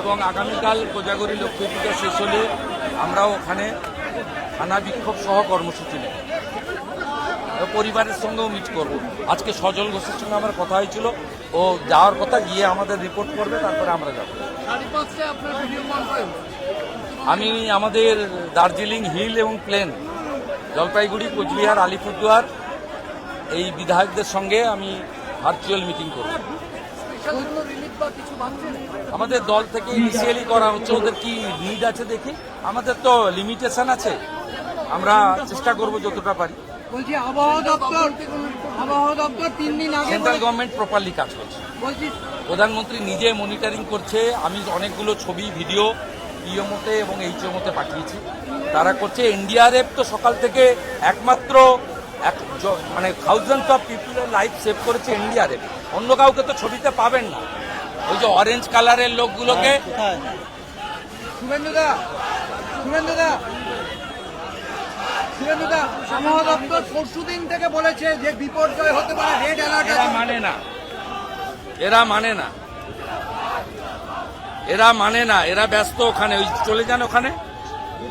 এবং আগামীকাল কোজাগরী লক্ষ্মী পূজা শেষ হলে আমরাও ওখানে থানা বিক্ষোভ সহ কর্মসূচি নেব। পরিবারের সঙ্গেও মিট করব। আজকে সজল ঘোষের সঙ্গে আমার কথা হয়েছিল। ও যাওয়ার কথা গিয়ে আমাদের রিপোর্ট করবে, তারপরে আমরা যাব। আমি আমাদের দার্জিলিং হিল এবং প্লেন, জলপাইগুড়ি, কোচবিহার, আলিপুরদুয়ার, এই বিধায়কদের সঙ্গে আমি ভার্চুয়াল মিটিং করব। আমাদের দল থেকে ইনিশিয়ালি করা হচ্ছে ওদের কি নিড আছে দেখি? আমাদের তো লিমিটেশন আছে। আমরা চেষ্টা করব যতটা পারি। বলছি আবহাওয়া দপ্তর আবহাওয়া দপ্তর তিন দিন আগে সেন্ট্রাল গভর্নমেন্ট প্রপারলি কাজ করছে। বলছি প্রধানমন্ত্রী নিজে মনিটরিং করছে। আমি অনেকগুলো ছবি ভিডিও পিএমওতে এবং এইচএমওতে পাঠিয়েছি। তারা করছে এনডিআরএফ তো সকাল থেকে একমাত্র এক মানে থাউজেন্ডস অফ পিপুলের লাইফ সেভ করেছে এনডিআরএফ অন্য কাউকে তো ছবিতে পাবেন না। ওই যে অরেঞ্জ কালারের লোকগুলোকে শুভেন্দুদা শুভেন্দুদা। শুভেন্দুদা আবহাওয়া দপ্তর পরশু দিন থেকে বলেছে যে বিপর্যয় হতে পারে রেড অ্যালার্ট এরা মানে না। এরা মানে না। এরা মানে না। এরা ব্যস্ত ওখানে। ওই চলে যান ওখানে।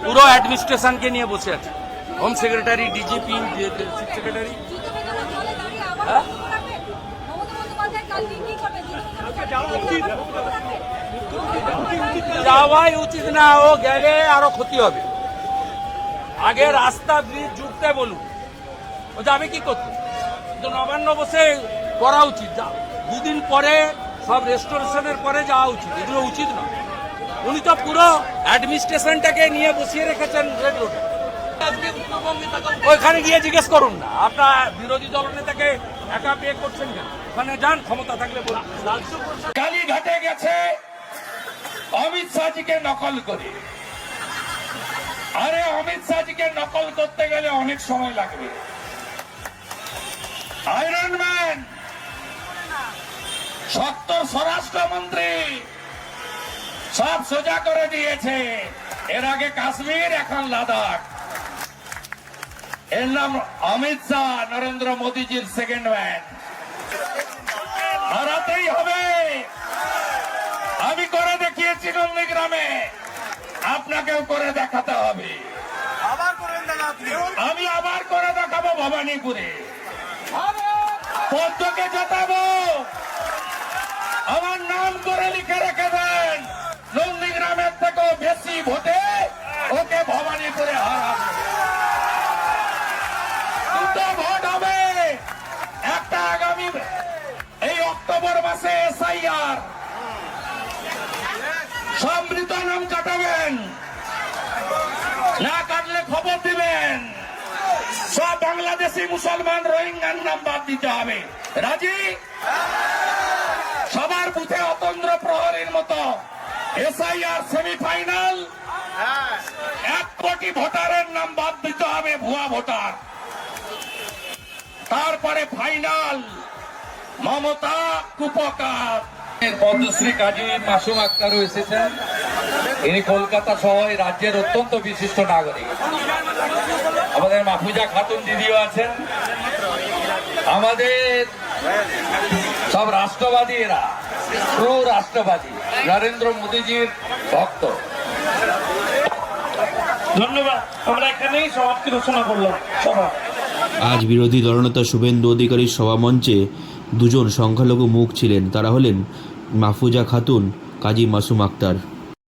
পুরো অ্যাডমিনিস্ট্রেশনকে নিয়ে বসে আছে। হোম সেক্রেটারি ডিজিপি সেক্রেটারি হ্যাঁ? যাওয়াই উচিত না, ও গেলে আরও ক্ষতি হবে। আগে রাস্তা ব্রিজ জুড়তে বলুন। ও যাবে কি করতে নবান্ন বসে করা উচিত, যা। দুদিন পরে সব রেস্টোরেশনের পরে যাওয়া উচিত, এগুলো উচিত না উনি তো পুরো অ্যাডমিনিস্ট্রেশনটাকে নিয়ে বসিয়ে রেখেছেন রেড রোডে ওইখানে গিয়ে জিজ্ঞেস করুন না। আপনার বিরোধী দলনেতাকে একা বিয়ে করছেন কেন? ওখানে যান, ক্ষমতা থাকলে কালীঘাটে গেছে, অমিত শাহজিকে নকল করে। আরে, অমিত শাহজিকে নকল করতে গেলে অনেক সময় লাগবে। আয়রন ম্যান সত্তর স্বরাষ্ট্রমন্ত্রী, সব সোজা করে দিয়েছে। এর আগে কাশ্মীর, এখন লাদাখ। এর নাম অমিত শাহ নরেন্দ্র মোদীজির সেকেন্ড ম্যান হারাতেই হবে। আমি করে দেখিয়েছি নন্দীগ্রামে। আপনাকেও করে দেখাতে হবে। আমি আবার করে দেখাবো ভবানীপুরে। পদ্মকে জেতাবো। আমার নাম করে লিখে রেখে দেন। আগামী এই অক্টোবর মাসে এসআইআর। সব নাম কাটাবেন। না কাটলে খবর দিবেন। সব বাংলাদেশি মুসলমান রোহিঙ্গার নাম বাদ দিতে হবে। রাজি? সবার বুথে অতন্ত্র প্রহরীর মতো এসআইআর সেমিফাইনাল। এক কোটি ভোটারের নাম বাদ দিতে হবে ভুয়া ভোটার। তারপরে ফাইনাল। মমতা কুপকার। পদ্মশ্রী কাজী মাসুম আক্তারও এসেছেন ইনি কলকাতা সহ এই রাজ্যের অত্যন্ত বিশিষ্ট নাগরিক। আমাদের মাহফুজা খাতুন দিদিও আছেন। আমাদের সব রাষ্ট্রবাদী এরা পুরো রাষ্ট্রবাদী নরেন্দ্র মোদীজির ভক্ত। ধন্যবাদ আমরা এখানেই সমাপ্তি ঘোষণা করলাম। সভা। আজ বিরোধী দলনেতা শুভেন্দু অধিকারীর সভামঞ্চে দুজন সংখ্যালঘু মুখ ছিলেন তারা হলেন মাহফুজা খাতুন কাজী মাসুম আক্তার।